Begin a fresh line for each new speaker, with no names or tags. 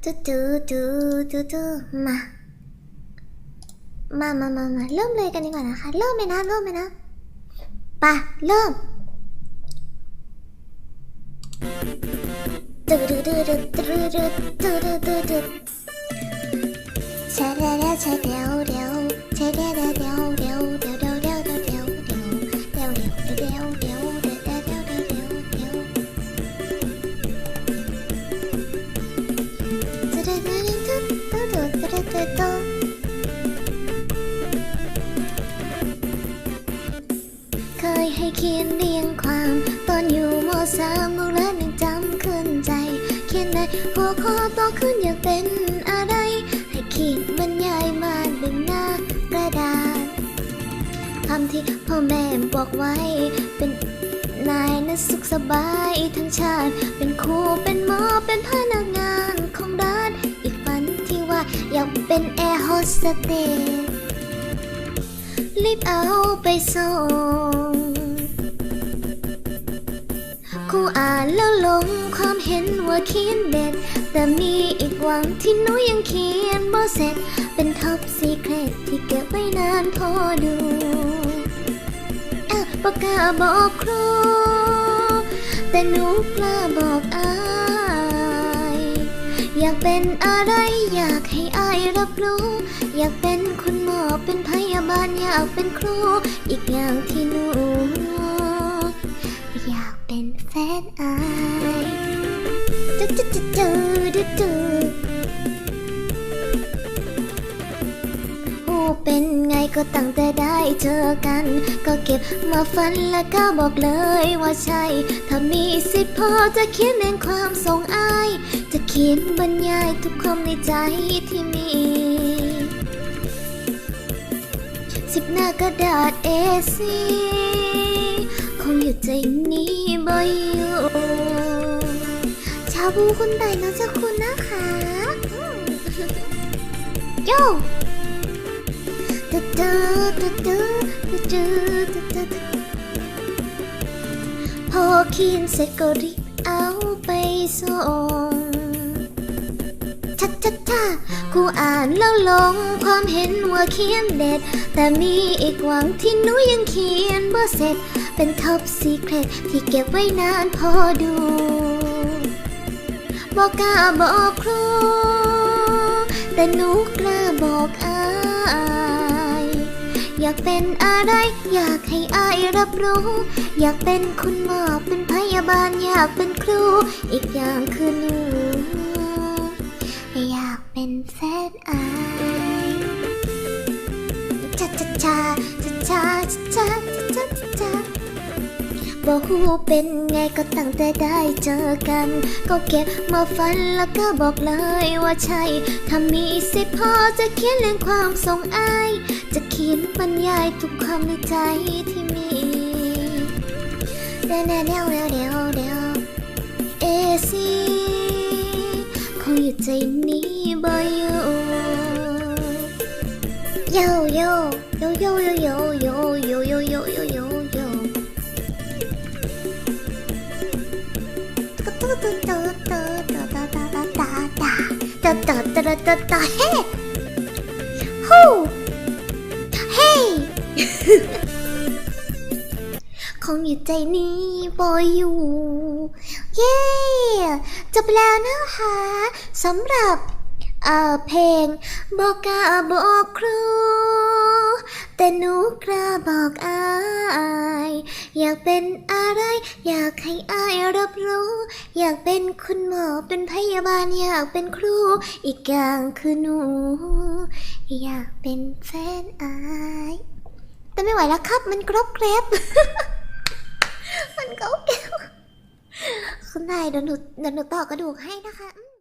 トゥトゥトゥトゥトゥマ。まあまあまあまあ、ロムの映画にはな、ハローメナ、ローメナ。バ、ロム。トゥルルルトゥルルトゥルトゥルトゥル。シャララシャラオ。 เคยให้เขียนเรียงความ ตอนอยู่มสามโบราณยังจำขึ้นใจ เขียนในหัวข้อโตขึ้นอยากเป็นอะไร ให้ขียนบรรยายมาบนหน้ากระดาษคำที่พ่อแม่บอกไว้เป็นนายนะสุขสบายทั้งชาติ เป็นครูเป็นหมอเป็นพนัน อยากเป็นแอร์โฮสเตสรีบเอาไปส่งครูอ่านแล้วลงความเห็นว่าเขียนเด็ด แต่มีอีกหวังที่หนูยังเขียนบ่เสร็จ เป็นท็อปซีเครตที่เก็บไว้นานพอดูเอ้าปากกาบอกครู แต่หนูกล้าบอกอาากเป็นอะไรอยากให้อายรับรู้ อยากเป็นคุณหมอเป็นพยาบาลอยากเป็นครู อีกอย่างที่หนูอยากเป็นแฟนอายจุดจุดจุดจุดจุดจุเป็นไงก็ตั้งแต่ได้เจอกัน ก็เก็บมาฝันแล้วก็บอกเลยว่าใช่ ถ้ามีสิทธิ์พอจะเขียนเองความทรงอาย ขียนบรรยายทุกความในใจที่มี สิบหน้ากระดาษ A4 คงอยู่ใจนี้บ่อยู่ชาวบูคุณใดน้องจ้าคุณนะคะโย่ตึ๊ดตึ๊ดตึ๊ดตึ๊ดตึ๊ดตึ๊ดพอเขียนเสร็จก็รีบเอาไปส่ง ชัดชัดชัดครูอ่านแล้วลงความเห็นว่าเขียนเด็ด แต่มีอีกหวังที่หนูยังเขียนบ่เสร็จ เป็นท็อปซีเครตที่เก็บไว้นานพอดูบอกกล้าบอกครู แต่หนูกล้าบอกอายอยากเป็นอะไร อยากให้อายรับรู้ อยากเป็นคุณหมอเป็นพยาบาลอยากเป็นครู อีกอย่างคือหนู แฟนอายชาชาชาชาชาชาชาชาบอกฮู้เป็นไงก็ตั้งแต่ได้เจอกัน ก็เก็บมาฝันแล้วก็บอกเลยว่าใช่ ถ้ามีสิพอจะเขียนเรื่องความทรงอาย จะเขียนบรรยายทุกความในใจที่มีเดวเดวเดวเดวเดวเดวเอซี คงอยู่ใจนี้บ่อยู่โยโยโยโยโยโยโยโยโยโยโยโยตุ๊ตุ๊ตุ๊ตุ๊ตุ๊ตุ๊ตาตาตาตาตาตาตาตาตาตาตาเฮ้ฮู้เฮ้ คงอยู่ใจนี้บ่อยู่ เย้ จบแล้วนะคะสำหรับเอ่อเพลงบอกกาบอกครู แต่หนูกล้าบอกอาย อยากเป็นอะไร อยากให้อายรับรู้ อยากเป็นคุณหมอเป็นพยาบาลอยากเป็นครู อีกอย่างคือหนู อยากเป็นแฟนอาย แต่ไม่ไหวแล้วครับมันกรอบแกรบ มันกรอบแกรบคุณ นายเดี๋ยวหนูเดี๋ยวหนูต่อกระดูกให้นะคะ